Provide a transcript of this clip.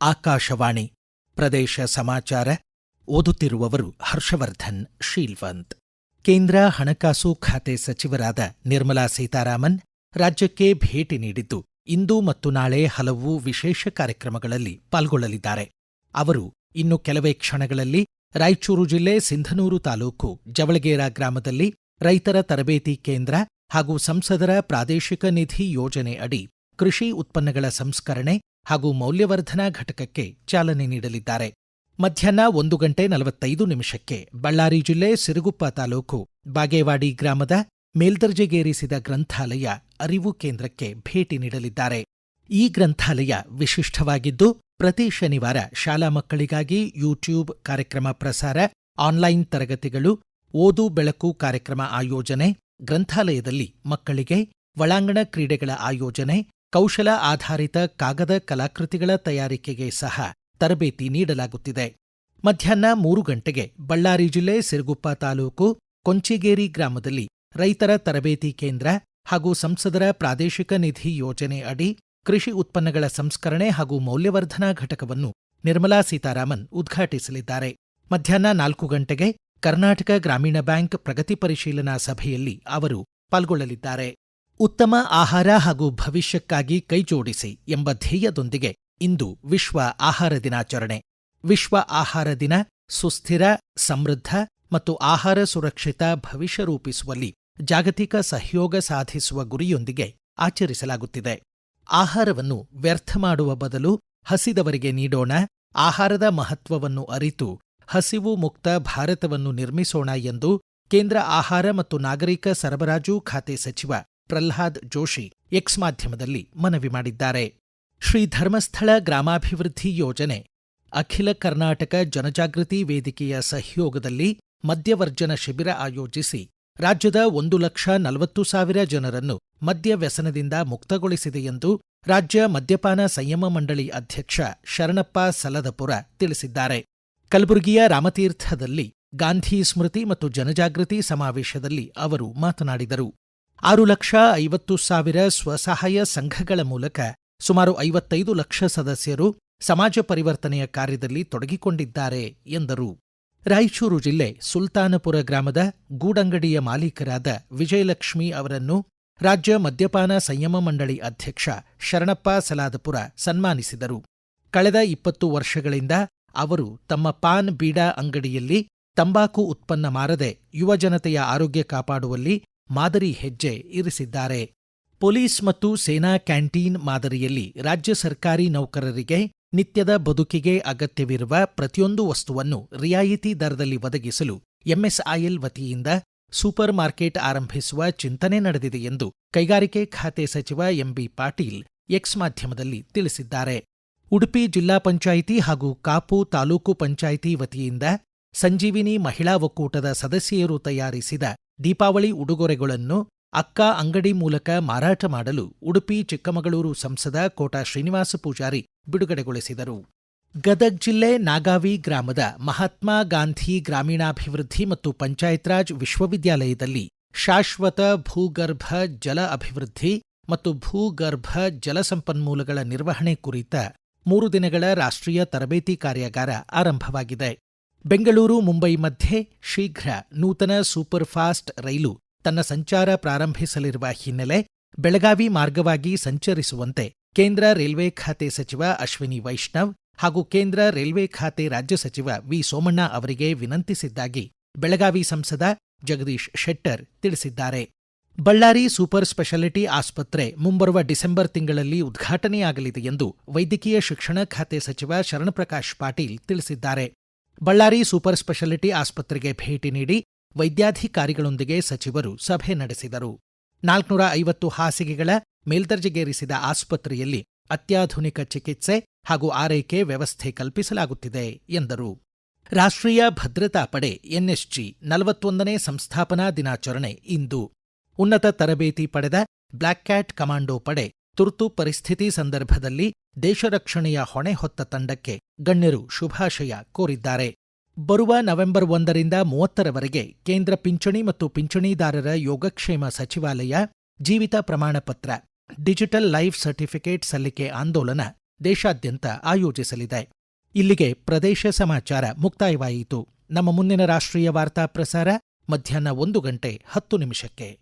ಆಕಾಶವಾಣಿ ಪ್ರದೇಶ ಸಮಾಚಾರ ಓದುತ್ತಿರುವವರು ಹರ್ಷವರ್ಧನ್, ಶೀಲ್ವಂತ್. ಕೇಂದ್ರ ಹಣಕಾಸು ಖಾತೆ ಸಚಿವರಾದ ನಿರ್ಮಲಾ ಸೀತಾರಾಮನ್ ರಾಜ್ಯಕ್ಕೆ ಭೇಟಿ ನೀಡಿದ್ದು ಇಂದು ಮತ್ತು ನಾಳೆ ಹಲವು ವಿಶೇಷ ಕಾರ್ಯಕ್ರಮಗಳಲ್ಲಿ ಪಾಲ್ಗೊಳ್ಳಲಿದ್ದಾರೆ. ಅವರು ಇನ್ನು ಕೆಲವೇ ಕ್ಷಣಗಳಲ್ಲಿ ರಾಯಚೂರು ಜಿಲ್ಲೆ ಸಿಂಧನೂರು ತಾಲೂಕು ಜವಳಗೇರ ಗ್ರಾಮದಲ್ಲಿ ರೈತರ ತರಬೇತಿ ಕೇಂದ್ರ ಹಾಗೂ ಸಂಸದರ ಪ್ರಾದೇಶಿಕ ನಿಧಿ ಯೋಜನೆ ಅಡಿ ಕೃಷಿ ಉತ್ಪನ್ನಗಳ ಸಂಸ್ಕರಣೆ ಹಾಗೂ ಮೌಲ್ಯವರ್ಧನಾ ಘಟಕಕ್ಕೆ ಚಾಲನೆ ನೀಡಲಿದ್ದಾರೆ. ಮಧ್ಯಾಹ್ನ ಒಂದು ಗಂಟೆ ನಲವತ್ತೈದು ನಿಮಿಷಕ್ಕೆ ಬಳ್ಳಾರಿ ಜಿಲ್ಲೆ ಸಿರುಗುಪ್ಪ ತಾಲೂಕು ಬಾಗೇವಾಡಿ ಗ್ರಾಮದ ಮೇಲ್ದರ್ಜೆಗೇರಿಸಿದ ಗ್ರಂಥಾಲಯ ಅರಿವು ಕೇಂದ್ರಕ್ಕೆ ಭೇಟಿ ನೀಡಲಿದ್ದಾರೆ. ಈ ಗ್ರಂಥಾಲಯ ವಿಶಿಷ್ಟವಾಗಿದ್ದು ಪ್ರತಿ ಶನಿವಾರ ಶಾಲಾ ಮಕ್ಕಳಿಗಾಗಿ ಯೂಟ್ಯೂಬ್ ಕಾರ್ಯಕ್ರಮ ಪ್ರಸಾರ, ಆನ್ಲೈನ್ ತರಗತಿಗಳು, ಓದು ಬೆಳಕು ಕಾರ್ಯಕ್ರಮ ಆಯೋಜನೆ, ಗ್ರಂಥಾಲಯದಲ್ಲಿ ಮಕ್ಕಳಿಗೆ ಒಳಾಂಗಣ ಕ್ರೀಡೆಗಳ ಆಯೋಜನೆ, ಕೌಶಲ ಆಧಾರಿತ ಕಾಗದ ಕಲಾಕೃತಿಗಳ ತಯಾರಿಕೆಗೆ ಸಹ ತರಬೇತಿ ನೀಡಲಾಗುತ್ತಿದೆ. ಮಧ್ಯಾಹ್ನ ಮೂರು ಗಂಟೆಗೆ ಬಳ್ಳಾರಿ ಜಿಲ್ಲೆ ಸಿರುಗುಪ್ಪ ತಾಲೂಕು ಕೊಂಚಿಗೇರಿ ಗ್ರಾಮದಲ್ಲಿ ರೈತರ ತರಬೇತಿ ಕೇಂದ್ರ ಹಾಗೂ ಸಂಸದರ ಪ್ರಾದೇಶಿಕ ನಿಧಿ ಯೋಜನೆ ಅಡಿ ಕೃಷಿ ಉತ್ಪನ್ನಗಳ ಸಂಸ್ಕರಣೆ ಹಾಗೂ ಮೌಲ್ಯವರ್ಧನಾ ಘಟಕವನ್ನು ನಿರ್ಮಲಾ ಸೀತಾರಾಮನ್ ಉದ್ಘಾಟಿಸಲಿದ್ದಾರೆ. ಮಧ್ಯಾಹ್ನ ನಾಲ್ಕು ಗಂಟೆಗೆ ಕರ್ನಾಟಕ ಗ್ರಾಮೀಣ ಬ್ಯಾಂಕ್ ಪ್ರಗತಿ ಪರಿಶೀಲನಾ ಸಭೆಯಲ್ಲಿ ಅವರು ಪಾಲ್ಗೊಳ್ಳಲಿದ್ದಾರೆ. ಉತ್ತಮ ಆಹಾರ ಹಾಗೂ ಭವಿಷ್ಯಕ್ಕಾಗಿ ಕೈಜೋಡಿಸಿ ಎಂಬ ಧ್ಯೇಯದೊಂದಿಗೆ ಇಂದು ವಿಶ್ವ ಆಹಾರ ದಿನಾಚರಣೆ. ವಿಶ್ವ ಆಹಾರ ದಿನ ಸುಸ್ಥಿರ, ಸಮೃದ್ಧ ಮತ್ತು ಆಹಾರ ಸುರಕ್ಷಿತ ಭವಿಷ್ಯ ರೂಪಿಸುವಲ್ಲಿ ಜಾಗತಿಕ ಸಹಯೋಗ ಸಾಧಿಸುವ ಗುರಿಯೊಂದಿಗೆ ಆಚರಿಸಲಾಗುತ್ತಿದೆ. ಆಹಾರವನ್ನು ವ್ಯರ್ಥ ಮಾಡುವ ಬದಲು ಹಸಿದವರಿಗೆ ನೀಡೋಣ, ಆಹಾರದ ಮಹತ್ವವನ್ನು ಅರಿತು, ಹಸಿವು ಮುಕ್ತ ಭಾರತವನ್ನು ನಿರ್ಮಿಸೋಣ ಎಂದು ಕೇಂದ್ರ ಆಹಾರ ಮತ್ತು ನಾಗರಿಕ ಸರಬರಾಜು ಖಾತೆ ಸಚಿವ ಪ್ರಹ್ಲಾದ್ ಜೋಶಿ ಎಕ್ಸ್ ಮಾಧ್ಯಮದಲ್ಲಿ ಮನವಿ ಮಾಡಿದ್ದಾರೆ. ಶ್ರೀ ಧರ್ಮಸ್ಥಳ ಗ್ರಾಮಾಭಿವೃದ್ಧಿ ಯೋಜನೆ, ಅಖಿಲ ಕರ್ನಾಟಕ ಜನಜಾಗೃತಿ ವೇದಿಕೆಯ ಸಹಯೋಗದಲ್ಲಿ ಮದ್ಯವರ್ಜನ ಶಿಬಿರ ಆಯೋಜಿಸಿ ರಾಜ್ಯದ ಒಂದು ಲಕ್ಷ ನಲವತ್ತು ಸಾವಿರ ಜನರನ್ನು ಮದ್ಯ ವ್ಯಸನದಿಂದ ಮುಕ್ತಗೊಳಿಸಿದೆ ಎಂದು ರಾಜ್ಯ ಮದ್ಯಪಾನ ಸಂಯಮ ಮಂಡಳಿ ಅಧ್ಯಕ್ಷ ಶರಣಪ್ಪ ಸಲದಪುರ ತಿಳಿಸಿದ್ದಾರೆ. ಕಲಬುರಗಿಯ ರಾಮತೀರ್ಥದಲ್ಲಿ ಗಾಂಧಿ ಸ್ಮೃತಿ ಮತ್ತು ಜನಜಾಗೃತಿ ಸಮಾವೇಶದಲ್ಲಿ ಅವರು ಮಾತನಾಡಿದರು. ಆರು ಲಕ್ಷ ಐವತ್ತು ಸಾವಿರ ಸ್ವಸಹಾಯ ಸಂಘಗಳ ಮೂಲಕ ಸುಮಾರು ಐವತ್ತೈದು ಲಕ್ಷ ಸದಸ್ಯರು ಸಮಾಜ ಪರಿವರ್ತನೆಯ ಕಾರ್ಯದಲ್ಲಿ ತೊಡಗಿಕೊಂಡಿದ್ದಾರೆ ಎಂದರು. ರಾಯಚೂರು ಜಿಲ್ಲೆ ಸುಲ್ತಾನಪುರ ಗ್ರಾಮದ ಗೂಡಂಗಡಿಯ ಮಾಲೀಕರಾದ ವಿಜಯಲಕ್ಷ್ಮಿ ಅವರನ್ನು ರಾಜ್ಯ ಮದ್ಯಪಾನ ಸಂಯಮ ಮಂಡಳಿ ಅಧ್ಯಕ್ಷ ಶರಣಪ್ಪ ಸಲಾದಪುರ ಸನ್ಮಾನಿಸಿದರು. ಕಳೆದ ಇಪ್ಪತ್ತು ವರ್ಷಗಳಿಂದ ಅವರು ತಮ್ಮ ಪಾನ್ ಬೀಡಾ ಅಂಗಡಿಯಲ್ಲಿ ತಂಬಾಕು ಉತ್ಪನ್ನ ಮಾರದೆ ಯುವಜನತೆಯ ಆರೋಗ್ಯ ಕಾಪಾಡುವಲ್ಲಿ ಮಾದರಿ ಹೆಜ್ಜೆ ಇರಿಸಿದ್ದಾರೆ. ಪೊಲೀಸ್ ಮತ್ತು ಸೇನಾ ಕ್ಯಾಂಟೀನ್ ಮಾದರಿಯಲ್ಲಿ ರಾಜ್ಯ ಸರ್ಕಾರಿ ನೌಕರರಿಗೆ ನಿತ್ಯದ ಬದುಕಿಗೆ ಅಗತ್ಯವಿರುವ ಪ್ರತಿಯೊಂದು ವಸ್ತುವನ್ನು ರಿಯಾಯಿತಿ ದರದಲ್ಲಿ ಒದಗಿಸಲು ಎಂಎಸ್ಐಎಲ್ ವತಿಯಿಂದ ಸೂಪರ್ ಮಾರ್ಕೆಟ್ ಆರಂಭಿಸುವ ಚಿಂತನೆ ನಡೆದಿದೆ ಎಂದು ಕೈಗಾರಿಕೆ ಖಾತೆ ಸಚಿವ ಎಂಬಿ ಪಾಟೀಲ್ ಎಕ್ಸ್ ಮಾಧ್ಯಮದಲ್ಲಿ ತಿಳಿಸಿದ್ದಾರೆ. ಉಡುಪಿ ಜಿಲ್ಲಾ ಪಂಚಾಯಿತಿ ಹಾಗೂ ಕಾಪು ತಾಲೂಕು ಪಂಚಾಯಿತಿ ವತಿಯಿಂದ ಸಂಜೀವಿನಿ ಮಹಿಳಾ ಒಕ್ಕೂಟದ ಸದಸ್ಯೆಯರು ತಯಾರಿಸಿದ ದೀಪಾವಳಿ ಉಡುಗೊರೆಗಳನ್ನು ಅಕ್ಕ ಅಂಗಡಿ ಮೂಲಕ ಮಾರಾಟ ಮಾಡಲು ಉಡುಪಿ ಚಿಕ್ಕಮಗಳೂರು ಸಂಸದ ಕೋಟಾ ಶ್ರೀನಿವಾಸ ಪೂಜಾರಿ ಬಿಡುಗಡೆಗೊಳಿಸಿದರು. ಗದಗ್ ಜಿಲ್ಲೆ ನಾಗಾವಿ ಗ್ರಾಮದ ಮಹಾತ್ಮ ಗಾಂಧಿ ಗ್ರಾಮೀಣಾಭಿವೃದ್ಧಿ ಮತ್ತು ಪಂಚಾಯತ್ ರಾಜ್ ವಿಶ್ವವಿದ್ಯಾಲಯದಲ್ಲಿ ಶಾಶ್ವತ ಭೂಗರ್ಭ ಜಲ ಅಭಿವೃದ್ಧಿ ಮತ್ತು ಭೂಗರ್ಭ ಜಲಸಂಪನ್ಮೂಲಗಳ ನಿರ್ವಹಣೆ ಕುರಿತ ಮೂರು ದಿನಗಳ ರಾಷ್ಟ್ರೀಯ ತರಬೇತಿ ಕಾರ್ಯಾಗಾರ ಆರಂಭವಾಗಿದೆ. ಬೆಂಗಳೂರು, ಮುಂಬೈ ಮಧ್ಯೆ ಶೀಘ್ರ ನೂತನ ಸೂಪರ್ ಫಾಸ್ಟ್ ರೈಲು ತನ್ನ ಸಂಚಾರ ಪ್ರಾರಂಭಿಸಲಿರುವ ಹಿನ್ನೆಲೆ ಬೆಳಗಾವಿ ಮಾರ್ಗವಾಗಿ ಸಂಚರಿಸುವಂತೆ ಕೇಂದ್ರ ರೈಲ್ವೆ ಖಾತೆ ಸಚಿವ ಅಶ್ವಿನಿ ವೈಷ್ಣವ್ ಹಾಗೂ ಕೇಂದ್ರ ರೈಲ್ವೆ ಖಾತೆ ರಾಜ್ಯ ಸಚಿವ ವಿ ಸೋಮಣ್ಣ ಅವರಿಗೆ ವಿನಂತಿಸಿದ್ದಾಗಿ ಬೆಳಗಾವಿ ಸಂಸದ ಜಗದೀಶ್ ಶೆಟ್ಟರ್ ತಿಳಿಸಿದ್ದಾರೆ. ಬಳ್ಳಾರಿ ಸೂಪರ್ ಸ್ಪೆಷಾಲಿಟಿ ಆಸ್ಪತ್ರೆ ಮುಂಬರುವ ಡಿಸೆಂಬರ್ ತಿಂಗಳಲ್ಲಿ ಉದ್ಘಾಟನೆಯಾಗಲಿದೆ ಎಂದು ವೈದ್ಯಕೀಯ ಶಿಕ್ಷಣ ಖಾತೆ ಸಚಿವ ಶರಣಪ್ರಕಾಶ್ ಪಾಟೀಲ್ ತಿಳಿಸಿದ್ದಾರೆ. ಬಳ್ಳಾರಿ ಸೂಪರ್ ಸ್ಪೆಷಾಲಿಟಿ ಆಸ್ಪತ್ರೆಗೆ ಭೇಟಿ ನೀಡಿ ವೈದ್ಯಾಧಿಕಾರಿಗಳೊಂದಿಗೆ ಸಚಿವರು ಸಭೆ ನಡೆಸಿದರು. ನಾಲ್ಕುನೂರ ಐವತ್ತು ಹಾಸಿಗೆಗಳ ಮೇಲ್ದರ್ಜೆಗೇರಿಸಿದ ಆಸ್ಪತ್ರೆಯಲ್ಲಿ ಅತ್ಯಾಧುನಿಕ ಚಿಕಿತ್ಸೆ ಹಾಗೂ ಆರೈಕೆ ವ್ಯವಸ್ಥೆ ಕಲ್ಪಿಸಲಾಗುತ್ತಿದೆ, ಎಂದರು. ರಾಷ್ಟ್ರೀಯ ಭದ್ರತಾ ಪಡೆ ಎನ್ಎಸ್ಜಿ ನಲವತ್ತೊಂದನೇ ಸಂಸ್ಥಾಪನಾ ದಿನಾಚರಣೆ ಇಂದು. ಉನ್ನತ ತರಬೇತಿ ಪಡೆದ ಬ್ಲ್ಯಾಕ್ ಕ್ಯಾಟ್ ಕಮಾಂಡೋ ಪಡೆ ತುರ್ತು ಪರಿಸ್ಥಿತಿ ಸಂದರ್ಭದಲ್ಲಿ ದೇಶ ರಕ್ಷಣೆಯ ಹೊಣೆ ಹೊತ್ತ ತಂಡಕ್ಕೆ ಗಣ್ಯರು ಶುಭಾಶಯ ಕೋರಿದ್ದಾರೆ. ಬರುವ ನವೆಂಬರ್ ಒಂದರಿಂದ ಮೂವತ್ತರವರೆಗೆ ಕೇಂದ್ರ ಪಿಂಚಣಿ ಮತ್ತು ಪಿಂಚಣಿದಾರರ ಯೋಗಕ್ಷೇಮ ಸಚಿವಾಲಯ ಜೀವಿತ ಪ್ರಮಾಣಪತ್ರ ಡಿಜಿಟಲ್ ಲೈಫ್ ಸರ್ಟಿಫಿಕೇಟ್ ಸಲ್ಲಿಕೆ ಆಂದೋಲನ ದೇಶಾದ್ಯಂತ ಆಯೋಜಿಸಲಿದೆ. ಇಲ್ಲಿಗೆ ಪ್ರದೇಶ ಸಮಾಚಾರ ಮುಕ್ತಾಯವಾಯಿತು. ನಮ್ಮ ಮುಂದಿನ ರಾಷ್ಟ್ರೀಯ ವಾರ್ತಾ ಪ್ರಸಾರ ಮಧ್ಯಾಹ್ನ ಒಂದು ಗಂಟೆ ಹತ್ತು ನಿಮಿಷಕ್ಕೆ.